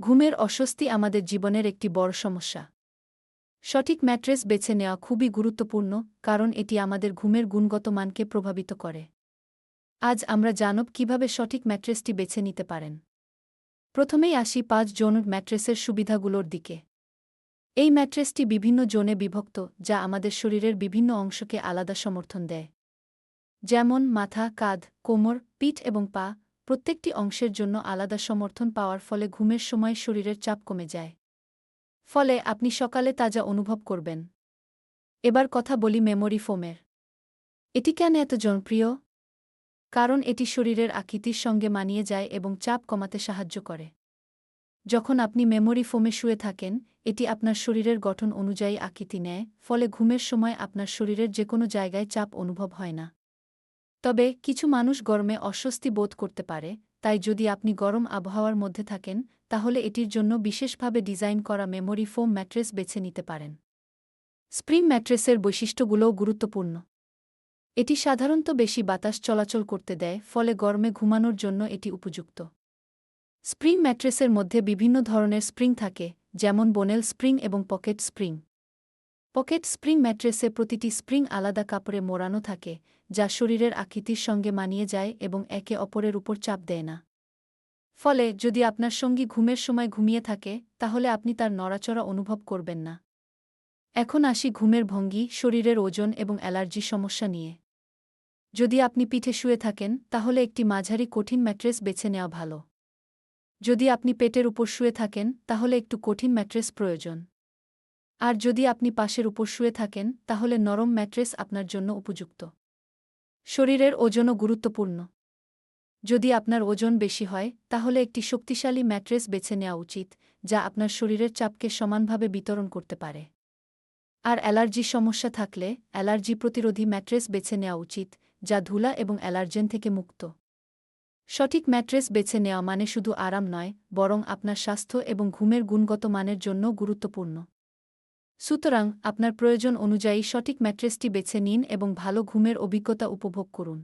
ঘুমের অস্বস্তি আমাদের জীবনের একটি বড় সমস্যা। সঠিক ম্যাট্রেস বেছে নেওয়া খুবই গুরুত্বপূর্ণ, কারণ এটি আমাদের ঘুমের গুণগত মানকে প্রভাবিত করে। আজ আমরা জানব কীভাবে সঠিক ম্যাট্রেসটি বেছে নিতে পারেন। প্রথমেই আসি পাঁচ জোন ম্যাট্রেসের সুবিধাগুলোর দিকে। এই ম্যাট্রেসটি বিভিন্ন জোনে বিভক্ত, যা আমাদের শরীরের বিভিন্ন অংশকে আলাদা সমর্থন দেয়। যেমন মাথা, কাঁধ, কোমর, পিঠ এবং পা প্রত্যেকটি অংশের জন্য আলাদা সমর্থন পাওয়ার ফলে ঘুমের সময় শরীরের চাপ কমে যায়। ফলে আপনি সকালে তাজা অনুভব করবেন। এবার কথা বলি মেমোরি ফোমের। এটি কেন এত জনপ্রিয়? কারণ এটি শরীরের আকৃতির সঙ্গে মানিয়ে যায় এবং চাপ কমাতে সাহায্য করে। যখন আপনি মেমোরি ফোমে শুয়ে থাকেন, এটি আপনার শরীরের গঠন অনুযায়ী আকৃতি নেয়, ফলে ঘুমের সময় আপনার শরীরের যে কোনো জায়গায় চাপ অনুভব হয় না। তবে কিছু মানুষ গরমে অস্বস্তি বোধ করতে পারে, তাই যদি আপনি গরম আবহাওয়ার মধ্যে থাকেন, তাহলে এটির জন্য বিশেষভাবে ডিজাইন করা মেমোরি ফোম ম্যাট্রেস বেছে নিতে পারেন। স্প্রিং ম্যাট্রেসের বৈশিষ্ট্যগুলোও গুরুত্বপূর্ণ। এটি সাধারণত বেশি বাতাস চলাচল করতে দেয়, ফলে গরমে ঘুমানোর জন্য এটি উপযুক্ত। স্প্রিং ম্যাট্রেসের মধ্যে বিভিন্ন ধরনের স্প্রিং থাকে, যেমন বোনেল স্প্রিং এবং পকেট স্প্রিং। পকেট স্প্রিং ম্যাট্রেসে প্রতিটি স্প্রিং আলাদা কাপড়ে মোড়ানো থাকে, যা শরীরের আকৃতির সঙ্গে মানিয়ে যায় এবং একে অপরের উপর চাপ দেয় না। ফলে, যদি আপনার সঙ্গী ঘুমের সময় ঘুমিয়ে থাকে, তাহলে আপনি তার নড়াচড়া অনুভব করবেন না। এখন আসি ঘুমের ভঙ্গি, শরীরের ওজন এবং অ্যালার্জি সমস্যা নিয়ে। যদি আপনি পিঠে শুয়ে থাকেন, তাহলে একটি মাঝারি কঠিন ম্যাট্রেস বেছে নেওয়া ভালো। যদি আপনি পেটের উপর শুয়ে থাকেন, তাহলে একটু কঠিন ম্যাট্রেস প্রয়োজন। আর যদি আপনি পাশের উপর শুয়ে থাকেন, তাহলে নরম ম্যাট্রেস আপনার জন্য উপযুক্ত। শরীরের ওজনও গুরুত্বপূর্ণ। যদি আপনার ওজন বেশি হয়, তাহলে একটি শক্তিশালী ম্যাট্রেস বেছে নেওয়া উচিত, যা আপনার শরীরের চাপকে সমানভাবে বিতরণ করতে পারে। আর অ্যালার্জি সমস্যা থাকলে, অ্যালার্জি প্রতিরোধী ম্যাট্রেস বেছে নেওয়া উচিত, যা ধুলা এবং অ্যালার্জেন থেকে মুক্ত। সঠিক ম্যাট্রেস বেছে নেওয়া মানে শুধু আরাম নয়, বরং আপনার স্বাস্থ্য এবং ঘুমের গুণগত মানের জন্য গুরুত্বপূর্ণ। সুতরাং আপনার প্রয়োজন অনুযায়ী সঠিক ম্যাট্রেসটি বেছে নিন এবং ভালো ঘুমের অভিজ্ঞতা উপভোগ করুন।